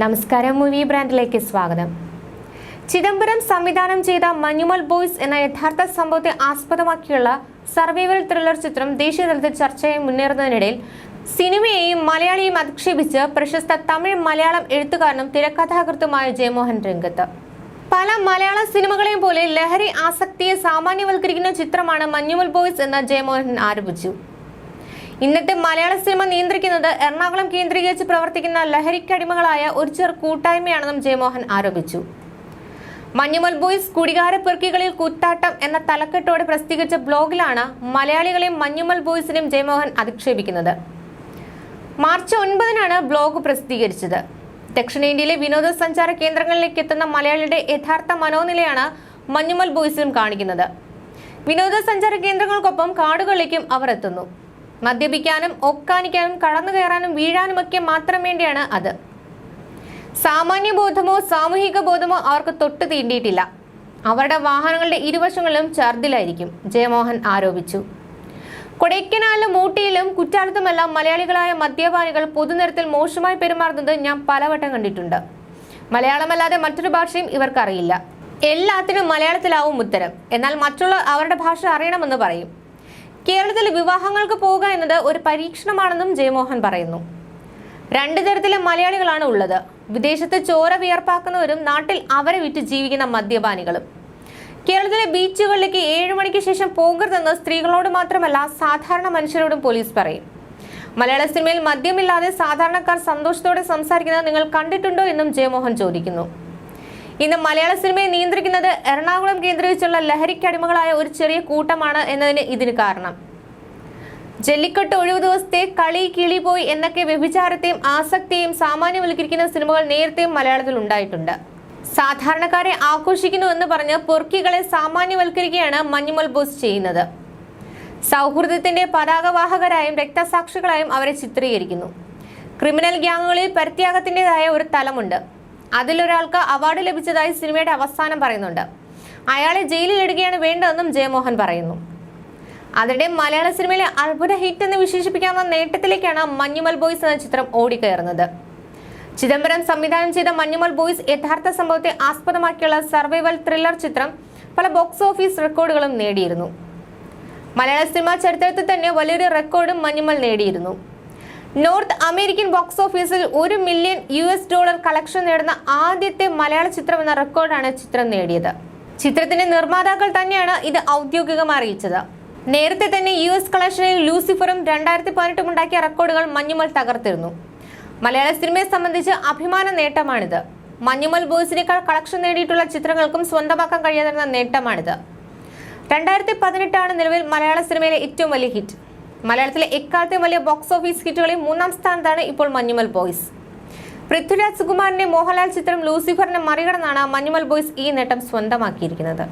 നമസ്കാരം മൂവി ബ്രാൻഡിലേക്ക് സ്വാഗതം. ചിദംബരം സംവിധാനം ചെയ്ത മഞ്ഞുമൽ ബോയ്സ് എന്ന യഥാർത്ഥ സംഭവത്തെ ആസ്പദമാക്കിയുള്ള സർവൈവൽ ത്രില്ലർ ചിത്രം ദേശീയ തലത്തിൽ ചർച്ചയായി മുന്നേറുന്നതിനിടയിൽ സിനിമയെയും മലയാളിയെയും അധിക്ഷേപിച്ച് പ്രശസ്ത തമിഴ് മലയാളം എഴുത്തുകാരനും തിരക്കഥാകൃത്തുമായ ജയമോഹൻ രംഗത്ത്. പല മലയാള സിനിമകളെയും പോലെ ലഹരി ആസക്തിയെ സാമാന്യവൽക്കരിക്കുന്ന ചിത്രമാണ് മഞ്ഞുമൽ ബോയ്സ് എന്ന് ജയമോഹൻ ആരോപിച്ചു. ഇന്നത്തെ മലയാള സിനിമ നിയന്ത്രിക്കുന്നത് എറണാകുളം കേന്ദ്രീകരിച്ച് പ്രവർത്തിക്കുന്ന ലഹരിക്കടിമകളായ ഒരു ചെറു കൂട്ടായ്മയാണെന്നും ജയമോഹൻ ആരോപിച്ചു. മഞ്ഞുമൽ ബോയ്സ് കുടികാര പെർക്കികളിൽ കുത്താട്ടം എന്ന തലക്കെട്ടോടെ പ്രസിദ്ധീകരിച്ച ബ്ലോഗിലാണ് മലയാളികളെയും മഞ്ഞുമൽ ബോയ്സിനെയും ജയമോഹൻ അധിക്ഷേപിക്കുന്നത്. മാർച്ച് ഒൻപതിനാണ് ബ്ലോഗ് പ്രസിദ്ധീകരിച്ചത്. ദക്ഷിണേന്ത്യയിലെ വിനോദസഞ്ചാര കേന്ദ്രങ്ങളിലേക്ക് എത്തുന്ന മലയാളിയുടെ യഥാർത്ഥ മനോനിലയാണ് മഞ്ഞുമൽ ബോയ്സിലും കാണിക്കുന്നത്. വിനോദസഞ്ചാര കേന്ദ്രങ്ങൾക്കൊപ്പം കാടുകളിലേക്കും അവർ എത്തുന്നു. മദ്യപിക്കാനും ഒക്കാനിക്കാനും കടന്നു കയറാനും വീഴാനുമൊക്കെ മാത്രം വേണ്ടിയാണ് അത്. സാമാന്യ ബോധമോ സാമൂഹിക ബോധമോ അവർക്ക് തൊട്ട് തീണ്ടിയിട്ടില്ല. അവരുടെ വാഹനങ്ങളുടെ ഇരുവശങ്ങളിലും ഛർദിലായിരിക്കും ജയമോഹൻ ആരോപിച്ചു. കൊടൈക്കനാലിലും ഊട്ടിയിലും കുറ്റാലത്തുമെല്ലാം മലയാളികളായ മദ്യപാനികൾ പൊതുനിരത്തിൽ മോശമായി പെരുമാറുന്നത് ഞാൻ പലവട്ടം കണ്ടിട്ടുണ്ട്. മലയാളമല്ലാതെ മറ്റൊരു ഭാഷയും ഇവർക്കറിയില്ല. എല്ലാത്തിനും മലയാളത്തിലാവും ഉത്തരം. എന്നാൽ മറ്റുള്ള അവരുടെ ഭാഷ അറിയണമെന്ന് പറയും. കേരളത്തിൽ വിവാഹങ്ങൾക്ക് പോവുക എന്നത് ഒരു പരീക്ഷണമാണെന്നും ജയമോഹൻ പറയുന്നു. രണ്ട് തരത്തിലെ മലയാളികളാണ് ഉള്ളത്. വിദേശത്ത് ചോര വിയർപ്പാക്കുന്നവരും നാട്ടിൽ അവരെ വിറ്റ് ജീവിക്കുന്ന മദ്യപാനികളും. കേരളത്തിലെ ബീച്ചുകളിലേക്ക് ഏഴു മണിക്ക് ശേഷം പോകരുതെന്ന് സ്ത്രീകളോട് മാത്രമല്ല സാധാരണ മനുഷ്യരോടും പോലീസ് പറയും. മലയാള സിനിമയിൽ മദ്യമില്ലാതെ സാധാരണക്കാർ സന്തോഷത്തോടെ സംസാരിക്കുന്നത് നിങ്ങൾ കണ്ടിട്ടുണ്ടോ എന്നും ജയമോഹൻ ചോദിക്കുന്നു. ഇന്ന് മലയാള സിനിമയെ നിയന്ത്രിക്കുന്നത് എറണാകുളം കേന്ദ്രീകരിച്ചുള്ള ലഹരിക്കടിമകളായ ഒരു ചെറിയ കൂട്ടമാണ് എന്നതിന് ഇതിന് കാരണം. ജല്ലിക്കെട്ട് ഒഴിവു ദിവസത്തെ കളി കിളി പോയി എന്നൊക്കെ വ്യഭിചാരത്തെയും ആസക്തിയെയും സാമാന്യവൽക്കരിക്കുന്ന സിനിമകൾ നേരത്തെയും മലയാളത്തിൽ ഉണ്ടായിട്ടുണ്ട്. സാധാരണക്കാരെ ആഘോഷിക്കുന്നു എന്ന് പറഞ്ഞ് പൊർക്കികളെ സാമാന്യവൽക്കരിക്കുകയാണ് മഞ്ഞുമൽ ബോസ് ചെയ്യുന്നത്. സൗഹൃദത്തിന്റെ പതാകവാഹകരായും രക്തസാക്ഷികളായും അവരെ ചിത്രീകരിക്കുന്നു. ക്രിമിനൽ ഗ്യാങ്ങുകളിൽ പരിത്യാഗത്തിന്റെതായ ഒരു തലമുണ്ട്. അതിലൊരാൾക്ക് അവാർഡ് ലഭിച്ചതായി സിനിമയുടെ അവസാനം പറയുന്നുണ്ട്. അയാളെ ജയിലിലിടുകയാണ് വേണ്ടതെന്നും ജയമോഹൻ പറയുന്നു. അതിനിടെ മലയാള സിനിമയിലെ അത്ഭുത ഹിറ്റ് എന്ന് വിശേഷിപ്പിക്കാവുന്ന നേട്ടത്തിലേക്കാണ് മഞ്ഞുമൽ ബോയ്സ് എന്ന ചിത്രം ഓടിക്കയറുന്നത്. ചിദംബരം സംവിധാനം ചെയ്ത മഞ്ഞുമൽ ബോയ്സ് യഥാർത്ഥ സംഭവത്തെ ആസ്പദമാക്കിയുള്ള സർവൈവൽ ത്രില്ലർ ചിത്രം പല ബോക്സ് ഓഫീസ് റെക്കോർഡുകളും നേടിയിരുന്നു. മലയാള സിനിമാ ചരിത്രത്തിൽ തന്നെ വലിയൊരു റെക്കോർഡും മഞ്ഞുമൽ നേടിയിരുന്നു. നോർത്ത് അമേരിക്കൻ ബോക്സ് ഓഫീസിൽ ഒരു million U S dollar collection നേടുന്ന ആദ്യത്തെ മലയാള ചിത്രം എന്ന റെക്കോർഡാണ് ചിത്രം നേടിയത്. ചിത്രത്തിന്റെ നിർമ്മാതാക്കൾ തന്നെയാണ് ഇത് ഔദ്യോഗികമായി അറിയിച്ചത്. നേരത്തെ തന്നെ യു എസ് കളക്ഷനിൽ ലൂസിഫറും രണ്ടായിരത്തി പതിനെട്ടും ഉണ്ടാക്കിയ റെക്കോർഡുകൾ മഞ്ഞുമൽ തകർത്തിരുന്നു. മലയാള സിനിമയെ സംബന്ധിച്ച് അഭിമാന നേട്ടമാണിത്. മഞ്ഞുമൽ ബോയ്സിനേക്കാൾ കളക്ഷൻ നേടിയിട്ടുള്ള ചിത്രങ്ങൾക്കും സ്വന്തമാക്കാൻ കഴിയാതിരുന്ന നേട്ടമാണിത്. രണ്ടായിരത്തി പതിനെട്ടാണ് നിലവിൽ മലയാള സിനിമയിലെ ഏറ്റവും വലിയ ഹിറ്റ്. മലയാളത്തിലെ എക്കാലത്തെയും വലിയ ബോക്സ് ഓഫീസ് ഹിറ്റുകളിൽ മൂന്നാം സ്ഥാനത്താണ് ഇപ്പോൾ മഞ്ഞുമൽ ബോയ്സ് പൃഥ്വിരാജ് സുകുമാരന്റെ മോഹൻലാൽ ചിത്രം ലൂസിഫറിനെ മറികടന്നാണ് മഞ്ഞുമൽ ബോയ്സ് ഈ നേട്ടം സ്വന്തമാക്കിയിരിക്കുന്നത്.